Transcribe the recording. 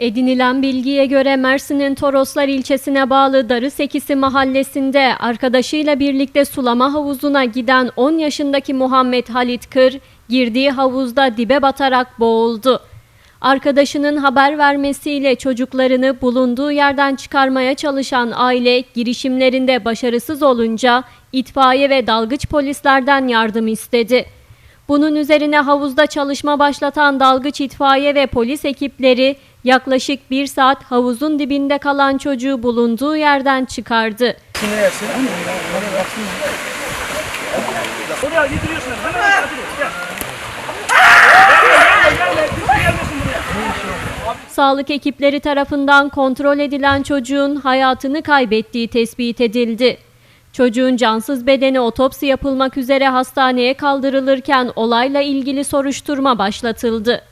Edinilen bilgiye göre Mersin'in Toroslar ilçesine bağlı Darısekisi mahallesinde arkadaşıyla birlikte sulama havuzuna giden 10 yaşındaki Muhammed Halit Kır girdiği havuzda dibe batarak boğuldu. Arkadaşının haber vermesiyle çocuklarını bulunduğu yerden çıkarmaya çalışan aile girişimlerinde başarısız olunca itfaiye ve dalgıç polislerden yardım istedi. Bunun üzerine havuzda çalışma başlatan dalgıç itfaiye ve polis ekipleri yaklaşık bir saat havuzun dibinde kalan çocuğu bulunduğu yerden çıkardı. Oraya getiriyorsunuz. Hemen. Sağlık ekipleri tarafından kontrol edilen çocuğun hayatını kaybettiği tespit edildi. Çocuğun cansız bedeni otopsi yapılmak üzere hastaneye kaldırılırken olayla ilgili soruşturma başlatıldı.